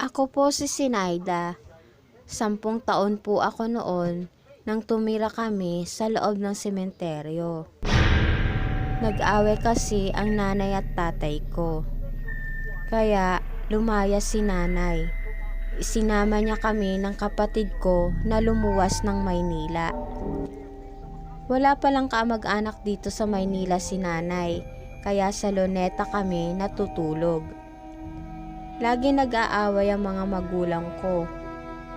Ako po si Sinaida. Sampung taon po ako noon nang tumira kami sa loob ng sementeryo. Nag-away kasi ang nanay at tatay ko. Kaya lumaya si nanay. Sinama niya kami ng kapatid ko na lumuwas ng Maynila. Wala palang kamag-anak dito sa Maynila si nanay, kaya sa Luneta kami natutulog. Lagi nag-aaway ang mga magulang ko.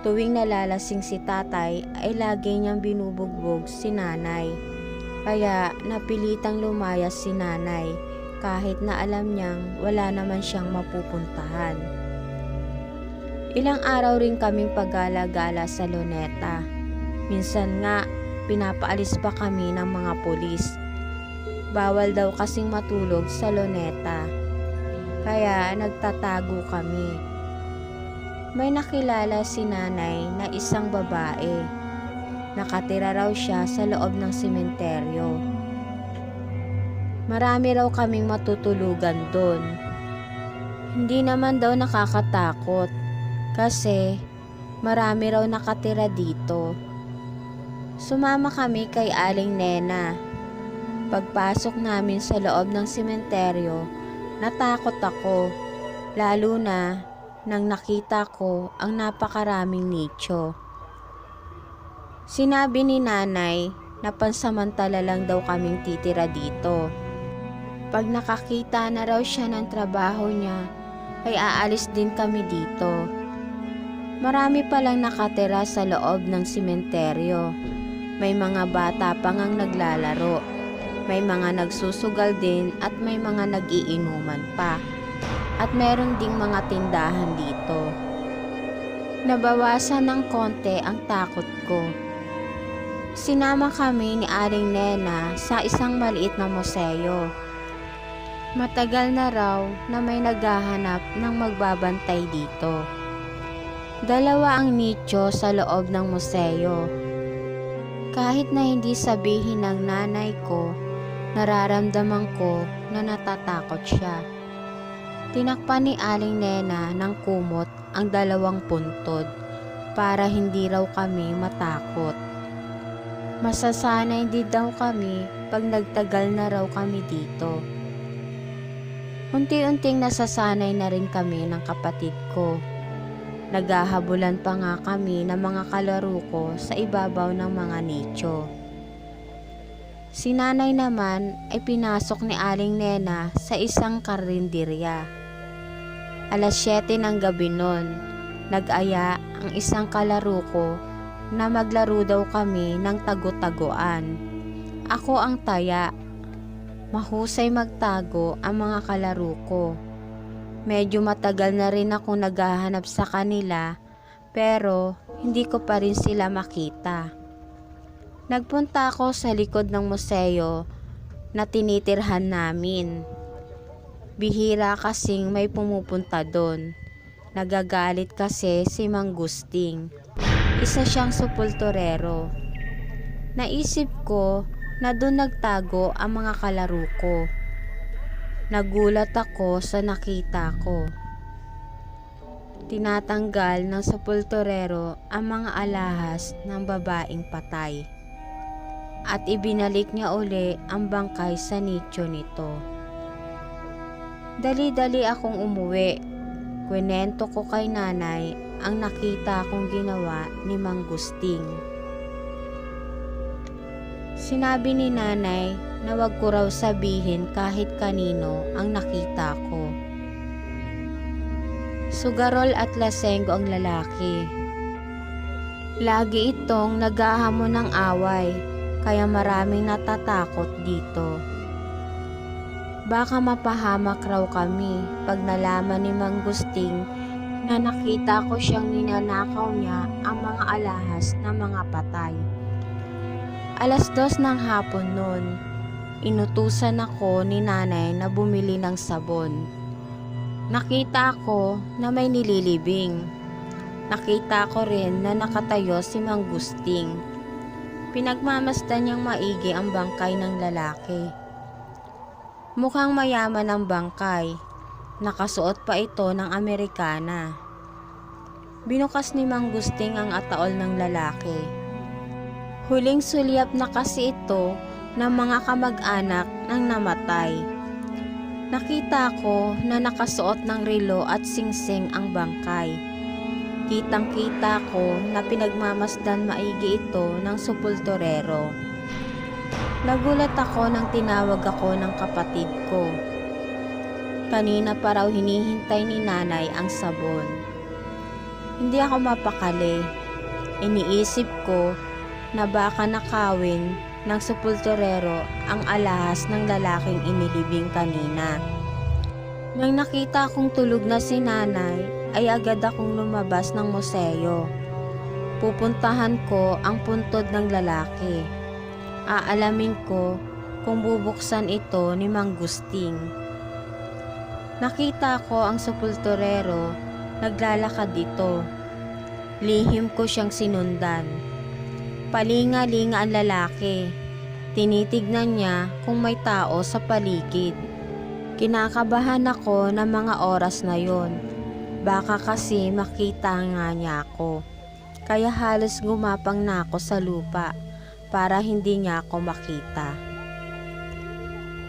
Tuwing nalalasing si tatay ay lagi niyang binubugbog si nanay. Kaya napilitang lumayas si nanay kahit na alam niyang wala naman siyang mapupuntahan. Ilang araw rin kaming paggala-gala sa Luneta. Minsan nga, pinapaalis pa kami ng mga polis. Bawal daw kasing matulog sa Luneta. Kaya nagtatago kami. May nakilala si nanay na isang babae. Nakatira raw siya sa loob ng sementeryo. Marami raw kaming matutulugan doon. Hindi naman daw nakakatakot kasi marami raw nakatira dito. Sumama kami kay Aling Nena. Pagpasok namin sa loob ng sementeryo, natakot ako, lalo na nang nakita ko ang napakaraming nicho. Sinabi ni nanay na pansamantala lang daw kaming titira dito. Pag nakakita na raw siya ng trabaho niya, ay aalis din kami dito. Marami palang nakatira sa loob ng simenteryo. May mga bata pang ang naglalaro. May mga nagsusugal din at may mga nagiinuman pa. At meron ding mga tindahan dito. Nabawasan ng konti ang takot ko. Sinama kami ni Aling Nena sa isang maliit na museo. Matagal na raw na may naghahanap ng magbabantay dito. Dalawa ang nicho sa loob ng museo. Kahit na hindi sabihin ng nanay ko, nararamdaman ko na natatakot siya. Tinakpan ni Aling Nena ng kumot ang dalawang puntod para hindi raw kami matakot. Masasanay din daw kami pag nagtagal na raw kami dito. Unti-unting nasasanay na rin kami ng kapatid ko. Naghahabulan pa nga kami ng mga kalaro ko sa ibabaw ng mga nicho. Si nanay naman ay pinasok ni Aling Nena sa isang karinderya. Alas 7 ng gabi noon, nag-aya ang isang kalaro ko na maglaro daw kami ng tago-taguan. Ako ang taya. Mahusay magtago ang mga kalaro ko. Medyo matagal na rin ako naghahanap sa kanila pero hindi ko pa rin sila makita. Nagpunta ako sa likod ng museo na tinitirhan namin. Bihira kasing may pumupunta doon. Nagagalit kasi si Mang Gusting. Isa siyang supulturero. Naisip ko na doon nagtago ang mga kalaro ko. Nagulat ako sa nakita ko. Tinatanggal ng sepulturero ang mga alahas ng babaeng patay. At ibinalik niya uli ang bangkay sa nicho nito. Dali-dali akong umuwi. Kwento ko kay nanay ang nakita kong ginawa ni Mang Gusting. Sinabi ni nanay na wag ko raw sabihin kahit kanino ang nakita ko. Sugarol at lasenggo ang lalaki. Lagi itong naghahamon ng away, kaya maraming natatakot dito. Baka mapahamak raw kami pag nalaman ni Mang Gusting na nakita ko siyang ninanakaw niya ang mga alahas ng mga patay. Alas dos ng hapon noon, inutusan ako ni nanay na bumili ng sabon. Nakita ko na may nililibing. Nakita ko rin na nakatayo si Mang Gusting. Pinagmamasdan niyang maigi ang bangkay ng lalaki. Mukhang mayaman ang bangkay. Nakasuot pa ito ng Amerikana. Binukas ni Mang Gusting ang ataol ng lalaki. Huling sulyap na kasi ito ng mga kamag-anak ng namatay. Nakita ko na nakasuot ng relo at singsing ang bangkay. Kitang-kita ko na pinagmamasdan maigi ito ng supultorero. Nagulat ako nang tinawag ako ng kapatid ko. Kanina pa raw hinihintay ni nanay ang sabon. Hindi ako mapakali. Iniisip ko na baka nakawin ng supultorero ang alahas ng lalaking inilibing kanina. Nang nakita kong tulog na si nanay, ay agad akong lumabas ng museo. Pupuntahan ko ang puntod ng lalaki. Aalamin ko kung bubuksan ito ni Mang Gusting. Nakita ko ang sepulturero naglalakad dito. Lihim ko siyang sinundan. Palinga-linga ang lalaki. Tinitignan niya kung may tao sa paligid. Kinakabahan ako ng mga oras na yon. Baka kasi makita nga niya ako. Kaya halos gumapang na ako sa lupa para hindi niya ako makita.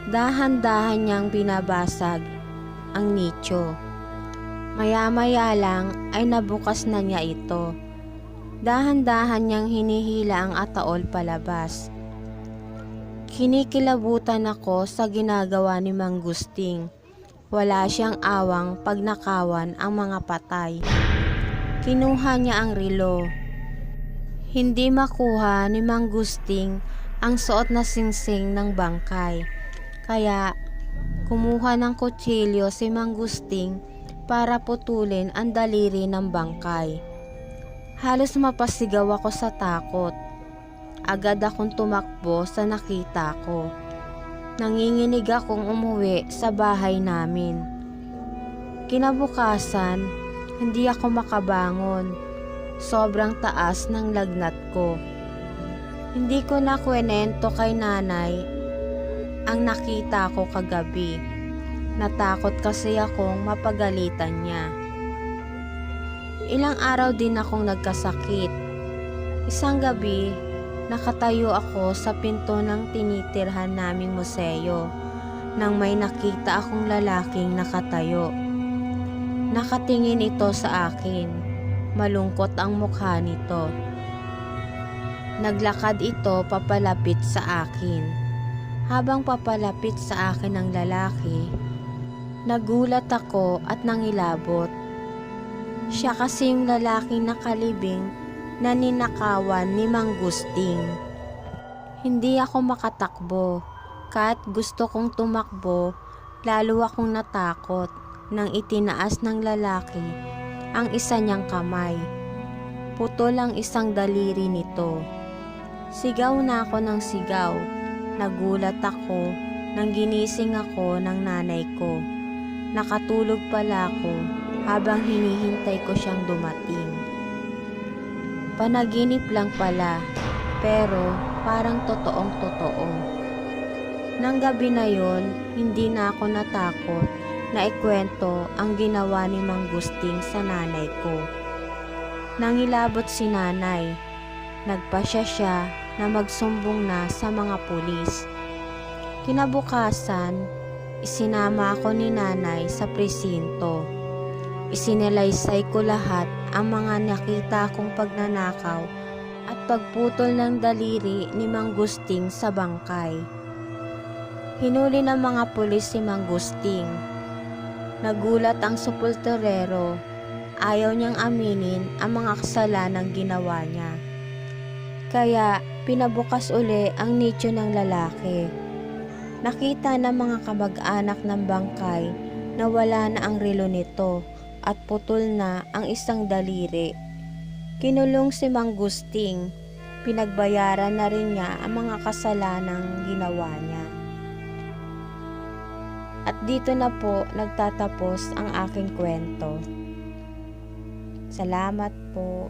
Dahan-dahan niyang binabasag ang nicho. Maya-maya lang ay nabukas na niya ito. Dahan-dahan niyang hinihila ang ataol palabas. Kinikilabutan ako sa ginagawa ni Mang Gusting. Wala siyang awang pag nakawan ang mga patay. Kinuha niya ang relo. Hindi makuha ni Mang Gusting ang suot na singsing ng bangkay. Kaya kumuha ng kutsilyo si Mang Gusting para putulin ang daliri ng bangkay. Halos mapasigaw ako sa takot. Agad akong tumakbo sa nakita ko. Nanginginig akong umuwi sa bahay namin. Kinabukasan, hindi ako makabangon. Sobrang taas ng lagnat ko. Hindi ko na kwenento kay nanay ang nakita ko kagabi. Natakot kasi akong mapagalitan niya. Ilang araw din akong nagkasakit. Isang gabi, nakatayo ako sa pinto ng tinitirhan naming museo nang may nakita akong lalaking nakatayo. Nakatingin ito sa akin. Malungkot ang mukha nito. Naglakad ito papalapit sa akin. Habang papalapit sa akin ang lalaki, nagulat ako at nangilabot. Siya kasi yung lalaking nakalibing na ninakawan ni Mang Gusting. Hindi ako makatakbo. Kahit gusto kong tumakbo, lalo akong natakot nang itinaas ng lalaki ang isa niyang kamay. Putol ang isang daliri nito. Sigaw na ako ng sigaw. Nagulat ako nang ginising ako ng nanay ko. Nakatulog pala ako habang hinihintay ko siyang dumating. Panaginip lang pala, pero parang totoong totoo. Nang gabi na yon, hindi na ako natakot na ikwento ang ginawa ni Mang Gusting sa nanay ko. Nangilabot si nanay. Nagpasya siya na magsumbong na sa mga pulis. Kinabukasan, isinama ako ni nanay sa presinto. Isinelaysay ko lahat ang mga nakita kong pagnanakaw at pagputol ng daliri ni Mang Gusting sa bangkay. Hinuli ng mga pulis si Mang Gusting. Nagulat ang supultorero. Ayaw niyang aminin ang mga kasalanang ginawa niya. Kaya pinabukas uli ang nicho ng lalaki. Nakita ng mga kamag-anak ng bangkay na wala na ang relo nito at putol na ang isang daliri. Kinulong si Mang Gusting. Pinagbayaran na rin niya ang mga kasalanang ginawa niya. At dito na po nagtatapos ang aking kwento. Salamat po.